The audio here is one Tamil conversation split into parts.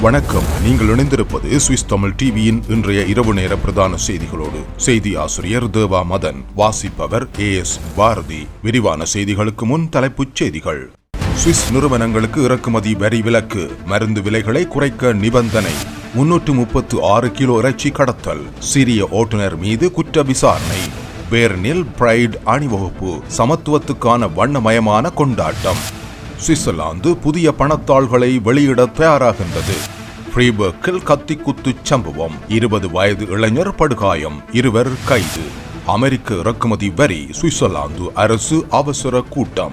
வணக்கம். நீங்கள் இணைந்திருப்பது சுவிஸ் தமிழ் டிவியின் இன்றைய இரவு நேர பிரதான செய்திகளோடு. செய்தி ஆசிரியர் தேவா மதன் வாசிப்பவர் ஏ எஸ் பாரதி. விரிவான செய்திகளுக்கு முன் தலைப்புச் செய்திகள். சுவிஸ் நிறுவனங்களுக்கு இறக்குமதி வரி விலக்கு மருந்து விலைகளை குறைக்க நிபந்தனை முன்னூற்று முப்பத்து ஆறு கிலோ இறைச்சி கடத்தல் சிறிய ஓட்டுநர் மீது குற்ற விசாரணை பேர்னில் பிரைட் அணிவகுப்பு சமத்துவத்துக்கான வண்ணமயமான கொண்டாட்டம். சுவிட்சர்லாந்து புதிய பணத்தாள்களை வெளியிட தயாராகின்றது. ஃப்ரீபர்க்கில் கத்திக்குத்து சம்பவம். இருபது வயது இளைஞர் படுகாயம். இருவர் கைது. அமெரிக்க இறக்குமதி வரி சுவிட்சர்லாந்து அரசு அவசர கூட்டம்.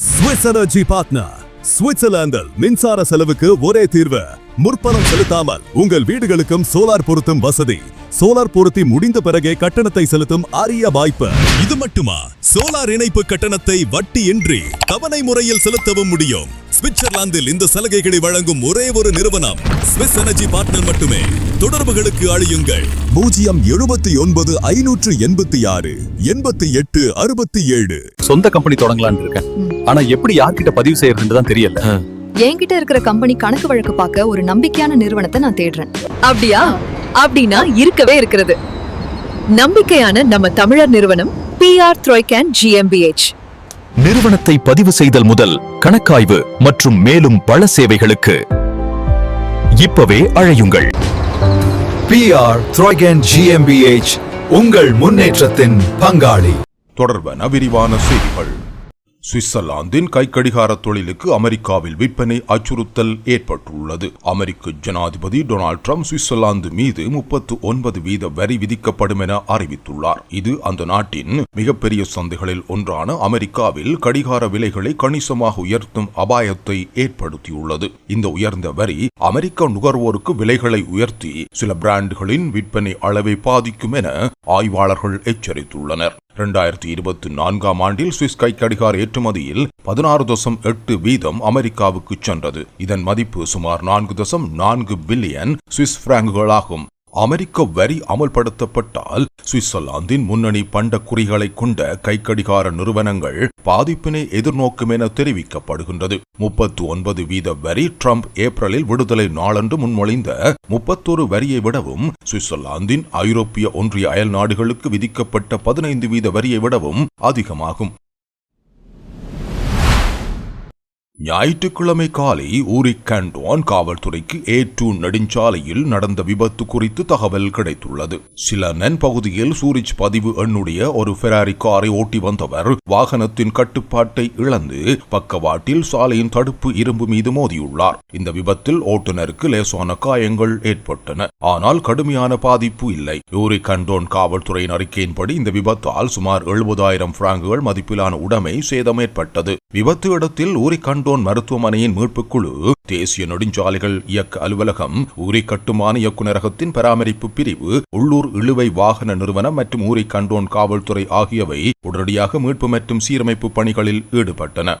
ஸ்விஸ் பார்ட்னர் சுவிட்சர்லாந்தில் மின்சார செலவுக்கு ஒரே தீர்வு. முற்பணம் செலுத்தாமல் உங்கள் வீடுகளுக்கும் சோலார் பொருத்தும் வசதி. சோலார் பொருத்தி முடிந்த பிறகே கட்டணத்தை செலுத்தும் அரிய வாய்ப்பு. இது மட்டுமா? சோலார் இணைப்பு கட்டணத்தை வட்டியின்றி தவணை முறையில் செலுத்தவும் முடியும். சுவிட்சர்லாந்தில் இந்த சலுகைகளை வழங்கும் ஒரே ஒரு நிறுவனம் ஸ்விஸ் எனர்ஜி பார்ட்னர் மட்டுமே. தொடர்புகளுக்கு அழியுங்கள். பூஜ்ஜியம் எழுபத்தி ஒன்பது ஐநூற்று எண்பத்தி ஆறு எண்பத்தி எட்டு அறுபத்தி ஏழு. சொந்த கம்பெனி தொடங்கலாம்னு இருக்கேன். ஆனா எப்படி யார்கிட்ட பதிவு செய்யறதுன்னு தான் தெரியல என்கிட்ட இருக்கிற கம்பெனி கணக்கு வழக்கு பார்க்க ஒரு நம்பிக்கையான நிறுவனத்தை நான் தேடுறேன். அப்படியா? அப்படின்னா இருக்கவே இருக்கிறது. நம்பிக்கையான நம்ம தமிழர் நிறுவனம் பிஆர் த்ரோய்கேன் ஜிஎம்பிஎச் நிறுவனத்தை பதிவு செய்தல் முதல் கணக்காய்வு மற்றும் மேலும் பல சேவைகளுக்கு இப்பவே அழையுங்கள். பிஆர் த்ரோய்கன் ஜிஎம்பிஎச் உங்கள் முன்னேற்றத்தின் பங்காளி. தொடர்பான விரிவான செய்திகள். சுவிட்சர்லாந்தின் கைக்கடிகார தொழிலுக்கு அமெரிக்காவில் விற்பனை அச்சுறுத்தல் ஏற்பட்டுள்ளது. அமெரிக்க ஜனாதிபதி டொனால்ட் ட்ரம்ப் சுவிட்சர்லாந்து மீது முப்பத்து ஒன்பது வீத வரி விதிக்கப்படும் என அறிவித்துள்ளார். இது அந்த நாட்டின் மிகப்பெரிய சந்தைகளில் ஒன்றான அமெரிக்காவில் கடிகார விலைகளை கணிசமாக உயர்த்தும் அபாயத்தை ஏற்படுத்தியுள்ளது. இந்த உயர்ந்த வரி அமெரிக்க நுகர்வோருக்கு விலைகளை உயர்த்தி சில பிராண்டுகளின் விற்பனை அளவை பாதிக்கும் என ஆய்வாளர்கள் எச்சரித்துள்ளனர். இரண்டாயிரத்தி இருபத்தி நான்காம் ஆண்டில் சுவிஸ் கைக்கடிகார ஏற்றுமதியில் பதினாறு தசம் எட்டு வீதம் அமெரிக்காவுக்கு சென்றது. இதன் மதிப்பு சுமார் நான்கு தசம் நான்கு பில்லியன் சுவிஸ் பிராங்குகளாகும். அமெரிக்க வரி அமல்படுத்தப்பட்டால் சுவிட்சர்லாந்தின் முன்னணி பண்ட குறிகளை கொண்ட கைக்கடிகார நிறுவனங்கள் பாதிப்பினை எதிர்நோக்கும் என தெரிவிக்கப்படுகின்றது. முப்பத்து ஒன்பது வீத வரி ட்ரம்ப் ஏப்ரலில் விடுதலை நாளன்று முன்மொழிந்த முப்பத்தொரு வரியை விடவும் சுவிட்சர்லாந்தின் ஐரோப்பிய ஒன்றிய அயல் நாடுகளுக்கு விதிக்கப்பட்ட பதினைந்து வீத வரியை விடவும் அதிகமாகும். ஞாயிற்றுக்கிழமை காலை ஊரி கேண்டோன் காவல்துறைக்கு ஏ டூ நெடுஞ்சாலையில் நடந்த விபத்து குறித்து தகவல் கிடைத்துள்ளது. சில நன்பகுதியில் சூரிச் பதிவு எண்ணுடைய ஒரு ஃபெராரி காரை ஓட்டி வந்தவர் வாகனத்தின் கட்டுப்பாட்டை இழந்து பக்கவாட்டில் சாலையின் தடுப்பு இரும்பு மீது மோதியுள்ளார். இந்த விபத்தில் ஓட்டுநருக்கு லேசான காயங்கள் ஏற்பட்டன. ஆனால் கடுமையான பாதிப்பு இல்லை. ஊரிக் கண்டோன் காவல்துறையின் அறிக்கையின்படி இந்த விபத்தால் சுமார் எழுபதாயிரம் பிராங்குகள் மதிப்பிலான உடைமை சேதம் ஏற்பட்டது. விபத்து இடத்தில் ஊரி கண்டோன் மருத்துவமனையின் மீட்புக் குழு தேசிய நெடுஞ்சாலைகள் இயக்க அலுவலகம் ஊரி கட்டுமான இயக்குநரகத்தின் பராமரிப்பு பிரிவு உள்ளூர் இழுவை வாகன நிறுவனம் மற்றும் ஊரி கண்டோன் காவல்துறை ஆகியவை உடனடியாக மீட்பு மற்றும் சீரமைப்பு பணிகளில் ஈடுபட்டன.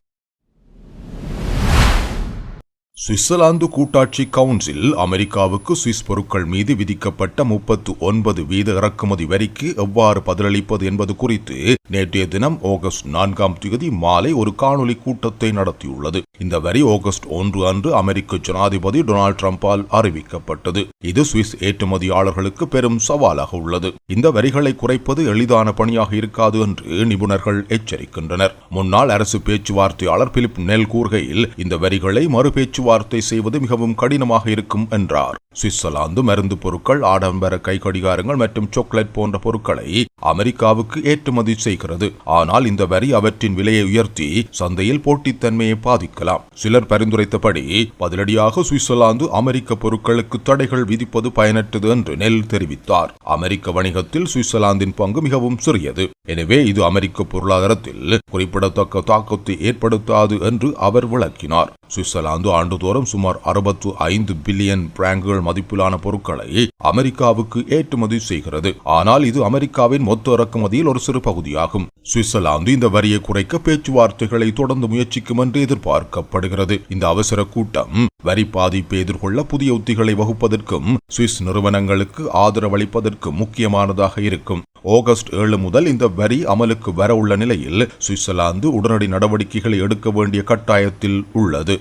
சுவிட்சர்லாந்து கூட்டாட்சி கவுன்சில் அமெரிக்காவுக்கு சுவிஸ் பொருட்கள் மீது விதிக்கப்பட்ட முப்பத்து ஒன்பது வீத இறக்குமதி வரிக்கு எவ்வாறு பதிலளிப்பது என்பது குறித்து நேற்றைய தினம் ஆகஸ்ட் நான்காம் தேதி மாலை ஒரு காணொலி கூட்டத்தை நடத்தியுள்ளது. இந்த வரி ஆகஸ்ட் ஒன்று அன்று அமெரிக்க ஜனாதிபதி டொனால்ட் டிரம்பால் அறிவிக்கப்பட்டது. இது சுவிஸ் ஏற்றுமதியாளர்களுக்கு பெரும் சவாலாக உள்ளது. இந்த வரிகளை குறைப்பது எளிதான பணியாக இருக்காது என்று நிபுணர்கள் எச்சரிக்கின்றனர். முன்னாள் அரசு பேச்சுவார்த்தையாளர் பிலிப் நெல் கூறுகையில் இந்த வரிகளை மறு பேச்சுவார்த்தை செய்வது மிகவும் கடினமாக இருக்கும் என்றார். சுவிட்சர்லாந்து மருந்து பொருட்கள் ஆடம்பர கைக்கடிகாரங்கள் மற்றும் சாக்லேட் போன்ற பொருட்களை அமெரிக்காவுக்கு ஏற்றுமதி செய்கிறது. ஆனால் இந்த வரி அவற்றின் விலையை உயர்த்தி சந்தையில் போட்டித்தன்மையை பாதிக்கலாம். சிலர் பரிந்துரைத்தபடி பதிலடியாக சுவிட்சர்லாந்து அமெரிக்க பொருட்களுக்கு தடைகள் விதிப்பது பயனற்றது என்று நெல் தெரிவித்தார். அமெரிக்க வணிகத்தில் சுவிட்சர்லாந்தின் பங்கு மிகவும் சிறியது. எனவே இது அமெரிக்க பொருளாதாரத்தில் குறிப்பிடத்தக்க தாக்கத்தை ஏற்படுத்தாது என்று அவர் விளக்கினார். சுவிட்சர்லாந்து ஆண்டுதோறும் சுமார் அறுபத்து ஐந்து பில்லியன் பிராங்குகள் மதிப்பிலான பொருட்களை அமெரிக்காவுக்கு ஏற்றுமதி செய்கிறது. ஆனால் இது அமெரிக்காவின் மொத்த இறக்குமதியில் ஒரு சிறு பகுதியாகும். சுவிட்சர்லாந்து இந்த வரியை குறைக்க பேச்சுவார்த்தைகளை தொடர்ந்து முயற்சிக்கும் என்று எதிர்பார்க்கப்படுகிறது. இந்த அவசர கூட்டம் வரி பாதிப்பை எதிர்கொள்ள புதிய உத்திகளை வகுப்பதற்கும் சுவிஸ் நிறுவனங்களுக்கு ஆதரவளிப்பதற்கும் முக்கியமானதாக இருக்கும். ஆகஸ்ட் ஏழு முதல் இந்த வரி அமலுக்கு வர உள்ள நிலையில் சுவிட்சர்லாந்து உடனடி நடவடிக்கைகளை எடுக்க வேண்டிய கட்டாயத்தில் உள்ளது.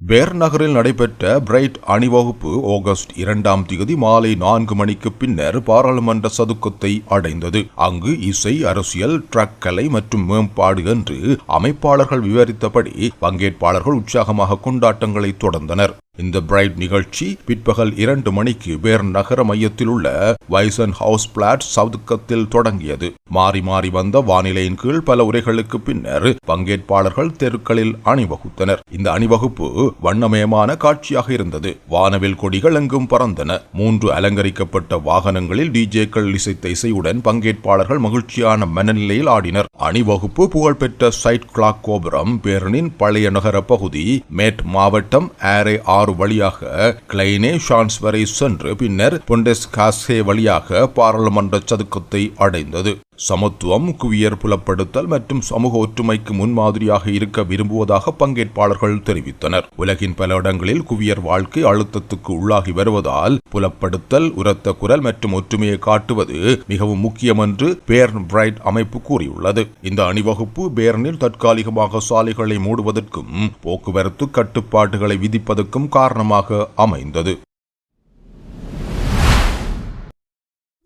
பேர் நகரில் நடைபெற்ற பிரைட் அணிவகுப்பு ஆகஸ்ட் இரண்டாம் தேதி மாலை நான்கு மணிக்கு பின்னர் பாராளுமன்ற சதுக்கத்தை அடைந்தது. அங்கு இசை அரசியல் ட்ரக் கலை மற்றும் மேம்பாடு என்று அமைப்பாளர்கள் விவரித்தபடி பங்கேற்பாளர்கள் உற்சாகமாக கொண்டாட்டங்களை தொடர்ந்தனர். இந்த பிரைட் நிகழ்ச்சி பிற்பகல் இரண்டு மணிக்கு பேர் நகர மையத்தில் உள்ள வைசன் ஹவுஸ் பிளாட் சதுக்கத்தில் தொடங்கியது. மாறி மாறி வந்த வானிலையின் கீழ் பல உரைகளுக்கு பின்னர் பங்கேற்பாளர்கள் தெருக்களில் அணிவகுத்தனர். இந்த அணிவகுப்பு வண்ணமயமான காட்சியாக இருந்தது. வானவில் கொடிகள் எங்கும் பறந்தன. மூன்று அலங்கரிக்கப்பட்ட வாகனங்களில் டிஜேக்கள் இசைத்த இசையுடன் பங்கேற்பாளர்கள் மகிழ்ச்சியான மனநிலையில் ஆடினர். அணிவகுப்பு புகழ்பெற்ற சைட் கிளாக் கோபுரம் பேரனின் பழைய நகர பகுதி மேட் மாவட்டம் ஆரே ஆறு வழியாக கிளைனே ஷான்ஸ் வரை சென்று பின்னர் பொண்டெஸ் காசே வழியாக பாராளுமன்ற சதுக்கத்தை அடைந்தது. சமத்துவம் குவியர் புலப்படுத்தல் மற்றும் சமூக ஒற்றுமைக்கு முன்மாதிரியாக இருக்க விரும்புவதாக பங்கேற்பாளர்கள் தெரிவித்தனர். உலகின் பல இடங்களில் குவியர் வாழ்க்கை அழுத்தத்துக்கு உள்ளாகி வருவதால் புலப்படுத்தல் உரத்த குரல் மற்றும் ஒற்றுமையை காட்டுவது மிகவும் முக்கியம் என்று பேர்ன் பிரைட் அமைப்பு கூறியுள்ளது. இந்த அணிவகுப்பு பேர்னில் தற்காலிகமாக சாலைகளை மூடுவதற்கும் போக்குவரத்து கட்டுப்பாடுகளை விதிப்பதற்கும் காரணமாக அமைந்தது.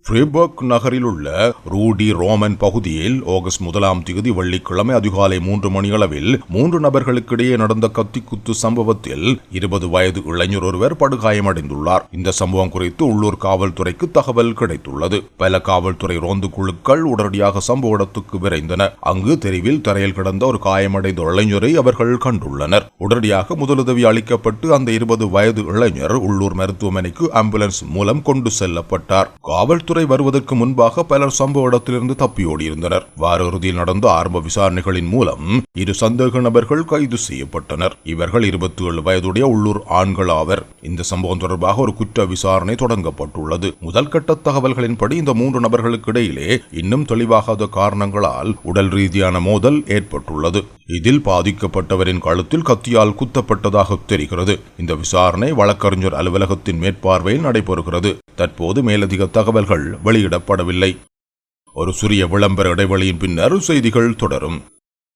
ஃப்ரீபர்க் நகரில் உள்ள ரூடி ரோமன் பகுதியில் ஆகஸ்ட் முதலாம் தேதி வெள்ளிக்கிழமை அதிகாலை மூன்று மணியளவில் மூன்று நபர்களுக்கிடையே நடந்த கத்திக்குத்து சம்பவத்தில் இருபது வயது இளைஞர் ஒருவர் படுகாயமடைந்துள்ளார். இந்த சம்பவம் குறித்து உள்ளூர் காவல்துறைக்கு தகவல் கிடைத்துள்ளது. பல காவல்துறை ரோந்து குழுக்கள் உடனடியாக சம்பவ இடத்துக்கு விரைந்தன. அங்கு தெருவில் தரையில் கிடந்த ஒரு காயமடைந்த இளைஞரை அவர்கள் கண்டுள்ளனர். உடனடியாக முதலுதவி அளிக்கப்பட்டு அந்த இருபது வயது இளைஞர் உள்ளூர் மருத்துவமனைக்கு ஆம்புலன்ஸ் மூலம் கொண்டு செல்லப்பட்டார். காவல்துறை வருவதற்கு முன்பாக பலர் சம்பவ இடத்திலிருந்து தப்பியோடியிருந்தனர் வார இறுதியில் நடந்த ஆரம்ப விசாரணைகளின் மூலம் இரு சந்தேக நபர்கள் கைது செய்யப்பட்டனர். இவர்கள் இருபத்தி ஏழு வயதுடைய உள்ளூர் ஆண்கள் ஆவர். இந்த சம்பவம் தொடர்பாக ஒரு குற்ற விசாரணை தொடங்கப்பட்டுள்ளது. முதல் கட்ட தகவல்களின்படி இந்த மூன்று நபர்களுக்கு இடையிலே இன்னும் தெளிவாகாத காரணங்களால் உடல் ரீதியான மோதல் ஏற்பட்டுள்ளது. இதில் பாதிக்கப்பட்டவரின் கழுத்தில் கத்தியால் குத்தப்பட்டதாக தெரிகிறது. இந்த விசாரணை வழக்கறிஞர் அலுவலகத்தின் மேற்பார்வையில் நடைபெறுகிறது. தற்போது மேலதிக தகவல்கள் வெளியிடப்படவில்லை. ஒரு சிறிய விளம்பர இடைவெளியின் பின்னர் செய்திகள் தொடரும்.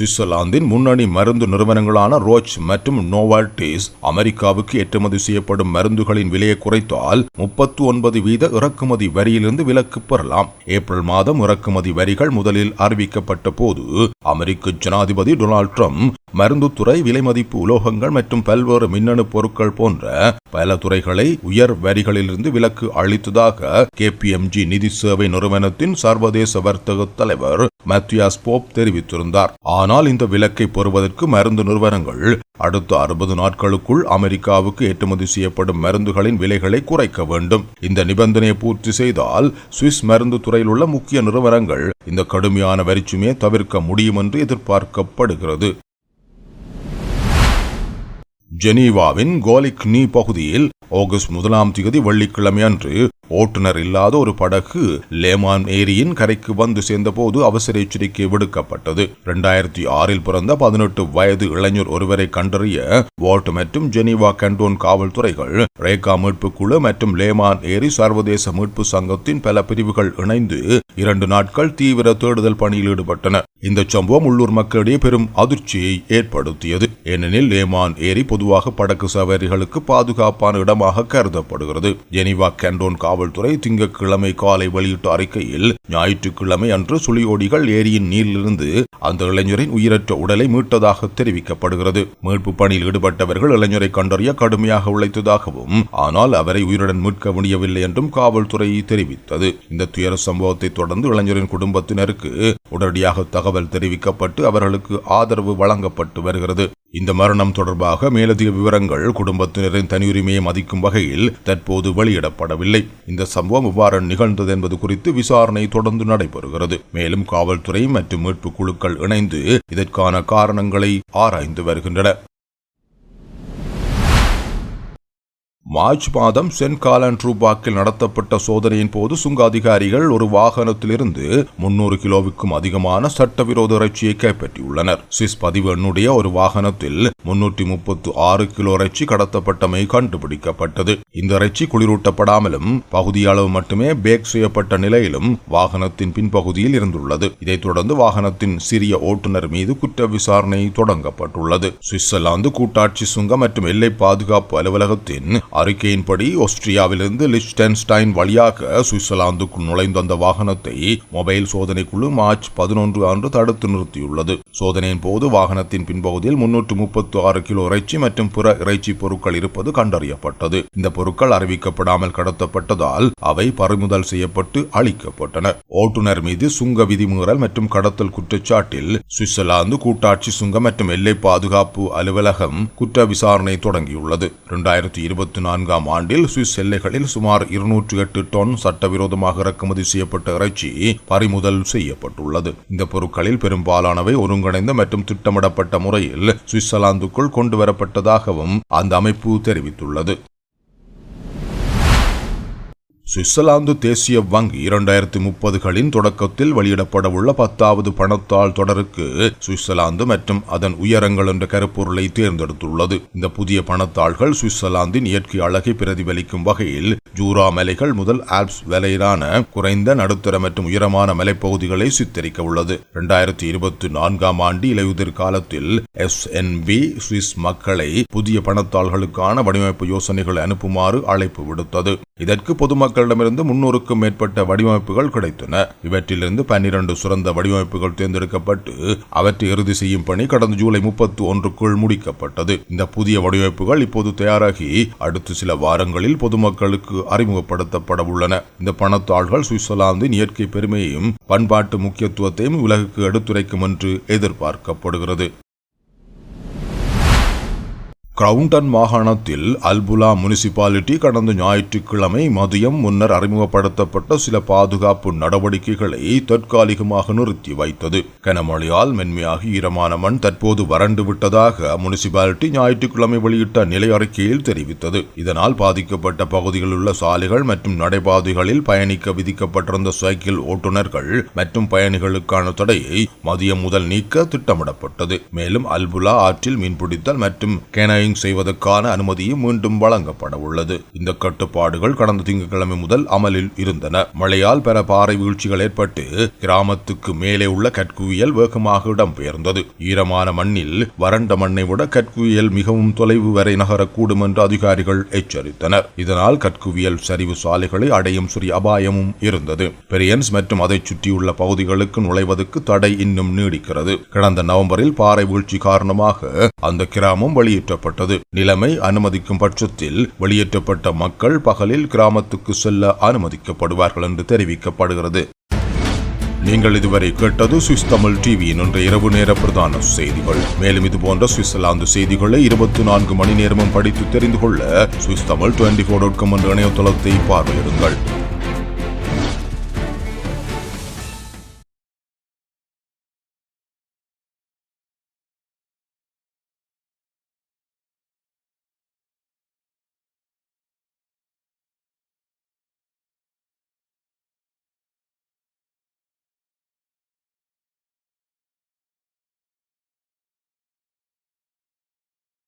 சுவிட்சர்லாந்தின் முன்னணி மருந்து நிறுவனங்களான ரோச் மற்றும் நோவால்டிஸ் அமெரிக்காவுக்கு ஏற்றுமதி செய்யப்படும் மருந்துகளின் விலையை குறைத்தால் முப்பத்து ஒன்பது வீத இறக்குமதி வரியிலிருந்து விலக்கு பெறலாம். ஏப்ரல் மாதம் இறக்குமதி வரிகள் முதலில் அறிவிக்கப்பட்ட போது அமெரிக்க ஜனாதிபதி டொனால்ட் ட்ரம்ப் மருந்துத்துறை விலைமதிப்பு உலோகங்கள் மற்றும் பல்வேறு மின்னணு பொருட்கள் போன்ற பல துறைகளை உயர் வரிகளிலிருந்து விலக்கு அளித்ததாக கேபிஎம்ஜி நிதி சேவை நிறுவனத்தின் சர்வதேச வர்த்தக தலைவர் மத்தியாஸ் போப் தெரிவித்திருந்தார். ஆனால் இந்த விலக்கை பெறுவதற்கு மருந்து நிறுவனங்கள் அடுத்த அறுபது நாட்களுக்குள் அமெரிக்காவுக்கு ஏற்றுமதி செய்யப்படும் மருந்துகளின் விலைகளை குறைக்க வேண்டும். இந்த நிபந்தனையை பூர்த்தி செய்தால் சுவிஸ் மருந்து துறையில் உள்ள முக்கிய நிறுவனங்கள் இந்த கடுமையான வரிச்சுமையை தவிர்க்க முடியும் என்று எதிர்பார்க்கப்படுகிறது. ஜெனீவாவின் கோலிக் நீ பகுதியில் ஆகஸ்ட் முதலாம் தேதி வெள்ளிக்கிழமை அன்று ஓட்டுநர் இல்லாத ஒரு படகு லேமான் ஏரியின் கரைக்கு வந்து சேர்ந்தபோது அவசர எச்சரிக்கை விடுக்கப்பட்டது. இரண்டாயிரத்தி ஆறில் பிறந்த பதினெட்டு வயது இளைஞர் ஒருவரை கண்டறிய வால்ட் மற்றும் ஜெனீவா கண்டோன் காவல்துறைகள் ரேகா மீட்பு குழு மற்றும் லேமான் ஏரி சர்வதேச மீட்பு சங்கத்தின் பல பிரிவுகள் இணைந்து இரண்டு நாட்கள் தீவிர தேடுதல் பணியில் ஈடுபட்டன. இந்த சம்பவம் உள்ளூர் மக்களிடையே பெரும் அதிர்ச்சியை ஏற்படுத்தியது. ஏனெனில் லேமான் ஏரி பொதுவாக படகு சவாரிகளுக்கு பாதுகாப்பான இடமாக கருதப்படுகிறது. ஜெனீவா காவல் காவல்துறை திங்கட்கிழமை காலை வெளியிட்ட அறிக்கையில் ஞாயிற்றுக்கிழமை அன்று சுழியோடிகள் ஏரியின் நீரிலிருந்து அந்த இளைஞரின் உயிரற்ற உடலை மீட்டதாக தெரிவிக்கப்படுகிறது. மீட்பு பணியில் ஈடுபட்டவர்கள் இளைஞரை கண்டறிய கடுமையாக உழைத்ததாகவும் ஆனால் அவரை உயிருடன் மீட்க முடியவில்லை என்றும் காவல்துறை தெரிவித்தது. இந்த துயர சம்பவத்தை தொடர்ந்து இளைஞரின் குடும்பத்தினருக்கு உடனடியாக தகவல் தெரிவிக்கப்பட்டு அவர்களுக்கு ஆதரவு வழங்கப்பட்டு வருகிறது. இந்த மரணம் தொடர்பாக மேலதிக விவரங்கள் குடும்பத்தினரின் தனியுரிமையை மதிக்கும் வகையில் தற்போது வெளியிடப்படவில்லை. இந்த சம்பவம் இவ்வாறு நிகழ்ந்தது என்பது குறித்து விசாரணை தொடர்ந்து நடைபெறுகிறது. மேலும் காவல்துறை மற்றும் மீட்பு குழுக்கள் இணைந்து இதற்கான காரணங்களை ஆராய்ந்து வருகின்றன. மார்ச் மாதம் சென்ட் காலன் ரூபாக்கில் நடத்தப்பட்ட சோதனையின் போது சுங்க அதிகாரிகள் ஒரு வாகனத்திலிருந்து முன்னூறு கிலோவுக்கும் அதிகமான சட்டவிரோத இறைச்சியை கைப்பற்றியுள்ளனர். சுவிஸ் பதிவு எண்ணுடைய ஒரு வாகனத்தில் முன்னூற்றி முப்பத்து ஆறு கிலோ இறைச்சி கடத்தப்பட்டமை கண்டுபிடிக்கப்பட்டது. இந்த இறைச்சி குளிரூட்டப்படாமலும் பகுதி அளவு மட்டுமே பேக் செய்யப்பட்ட நிலையிலும் வாகனத்தின் பின்பகுதியில் இருந்துள்ளது. இதைத் தொடர்ந்து வாகனத்தின் சிறிய ஓட்டுநர் மீது குற்ற விசாரணை தொடங்கப்பட்டுள்ளது. சுவிட்சர்லாந்து கூட்டாட்சி சுங்கம் மற்றும் எல்லை பாதுகாப்பு அலுவலகத்தின் அறிக்கையின்படி ஆஸ்திரியாவிலிருந்து லிஸ்டன்ஸ்டைன் வழியாக சுவிட்சர்லாந்துக்குள் நுழைந்த அந்த வாகனத்தை மொபைல் சோதனைக்குழு மார்ச் பதினொன்று அன்று தடுத்து நிறுத்தியுள்ளது. சோதனையின் போது வாகனத்தின் பின்பகுதியில் முன்னூற்று முப்பத்து ஆறு கிலோ இறைச்சி மற்றும் பிற இறைச்சி பொருட்கள் இருப்பது கண்டறியப்பட்டது. இந்த பொருட்கள் அறிவிக்கப்படாமல் கடத்தப்பட்டதால் அவை பறிமுதல் செய்யப்பட்டு அளிக்கப்பட்டன ஓட்டுநர் மீது சுங்க விதிமீறல் மற்றும் கடத்தல் குற்றச்சாட்டில் சுவிட்சர்லாந்து கூட்டாட்சி சுங்கம் மற்றும் எல்லை பாதுகாப்பு அலுவலகம் குற்ற விசாரணை தொடங்கியுள்ளது. இரண்டாயிரத்தி இருபத்தி நான்காம் ஆண்டில் சுவிஸ் எல்லைகளில் சுமார் இருநூற்றி எட்டு டன் சட்டவிரோதமாக இறக்குமதி செய்யப்பட்ட இறைச்சி பறிமுதல் செய்யப்பட்டுள்ளது. இந்த பொருட்களில் பெரும்பாலானவை ஒருங்கிணைந்த மற்றும் திட்டமிடப்பட்ட முறையில் சுவிட்சர்லாந்துக்குள் கொண்டு வரப்பட்டதாகவும் அந்த அமைப்பு தெரிவித்துள்ளது. சுவிட்சர்லாந்து தேசிய வங்கி இரண்டாயிரத்தி முப்பதுகளின் தொடக்கத்தில் வெளியிடப்படவுள்ள பத்தாவது பணத்தாள் தொடருக்கு சுவிட்சர்லாந்து மற்றும் அதன் உயரங்கள் என்ற கருப்பொருளை தேர்ந்தெடுத்துள்ளது. இந்த புதிய பணத்தாள்கள் சுவிட்சர்லாந்தின் இயற்கை அழகை பிரதிபலிக்கும் வகையில் ஜூரா மலைகள் முதல் ஆல்ப்ஸ் வரையிலான குறைந்த நடுத்தர மற்றும் உயரமான மலைப்பகுதிகளை சித்தரிக்க உள்ளது இரண்டாயிரத்தி இருபத்தி நான்காம் ஆண்டு இலையுதிர் காலத்தில் எஸ் சுவிஸ் மக்களை புதிய பணத்தாள்களுக்கான வடிவமைப்பு யோசனைகளை அனுப்புமாறு அழைப்பு விடுத்தது. இதற்கு பொதுமக்கள் பொதுமக்களிடமிருந்து முன்னூறுக்கும் மேற்பட்ட வடிவமைப்புகள் கிடைத்தன. இவற்றிலிருந்து பன்னிரண்டு சிறந்த வடிவமைப்புகள் தேர்ந்தெடுக்கப்பட்டு அவற்றை இறுதி செய்யும் பணி கடந்த ஜூலை முப்பத்தி ஒன்றுக்குள் முடிக்கப்பட்டது. இந்த புதிய வடிவமைப்புகள் இப்போது தயாராகி அடுத்த சில வாரங்களில் பொதுமக்களுக்கு அறிமுகப்படுத்தப்பட உள்ளன. இந்த பணத்தாள்கள் சுவிட்சர்லாந்தின் இயற்கை பெருமையையும் பண்பாட்டு முக்கியத்துவத்தையும் உலகுக்கு எடுத்துரைக்கும் என்று எதிர்பார்க்கப்படுகிறது. கிரவுண்டன் மாகாணத்தில் அல்புலா முனிசிபாலிட்டி கடந்த ஞாயிற்றுக்கிழமை மதியம் முன்னர் அறிமுகப்படுத்தப்பட்ட சில பாதுகாப்பு நடவடிக்கைகளை தற்காலிகமாக நிறுத்தி வைத்தது. கனமழையால் மென்மையாகி ஈரமான மண் தற்போது வறண்டு விட்டதாக முனிசிபாலிட்டி ஞாயிற்றுக்கிழமை வெளியிட்ட நிலை அறிக்கையில் தெரிவித்தது. இதனால் பாதிக்கப்பட்ட பகுதிகளில் உள்ள சாலைகள் மற்றும் நடைபாதைகளில் பயணிக்க விதிக்கப்பட்டிருந்த சைக்கிள் ஓட்டுநர்கள் மற்றும் பயணிகளுக்கான தடையை மதியம் முதல் நீக்க திட்டமிடப்பட்டது. மேலும் அல்புலா ஆற்றில் மீன்பிடித்தல் மற்றும் கேனயிங் செய்வதற்கான அனுமதியும் மீண்டும் வழங்கப்பட உள்ளது. இந்த கட்டுப்பாடுகள் கடந்த திங்கட்கிழமை முதல் அமலில் இருந்தன. மழையால் பல பாறை வீழ்ச்சிகள் ஏற்பட்டு கிராமத்துக்கு மேலே உள்ள கற்குவியல் வேகமாக இடம்பெயர்ந்தது. ஈரமான மண்ணில் வறண்ட மண்ணை விட கற்குவியல் மிகவும் தொலைவு வரை நகரக்கூடும் என்று அதிகாரிகள் எச்சரித்தனர். இதனால் கற்குவியல் சரிவு சாலைகளை அடையும் சிறிய அபாயமும் இருந்தது. பெரியன்ஸ் மற்றும் அதை சுற்றியுள்ள பகுதிகளுக்கு நுழைவதற்கு தடை இன்னும் நீடிக்கிறது. கடந்த நவம்பரில் பாறை வீழ்ச்சி காரணமாக அந்த கிராமம் வெளியேற்றப்பட்டது. நிலைமை அனுமதிக்கும் பட்சத்தில் வெளியேற்றப்பட்ட மக்கள் பகலில் கிராமத்துக்கு செல்ல அனுமதிக்கப்படுவார்கள் என்று தெரிவிக்கப்படுகிறது. நீங்கள் இதுவரை கேட்டது சுவிஸ் தமிழ் டிவியின் இன்றைய இரவு நேர பிரதான செய்திகள். மேலும் இது போன்ற சுவிட்சர்லாந்து செய்திகளை இருபத்தி நான்கு மணி நேரமும் படித்து தெரிந்து கொள்ள Swiss Tamil twenty four dot com என்ற இணையதளத்தை பார்வையிடுங்கள்.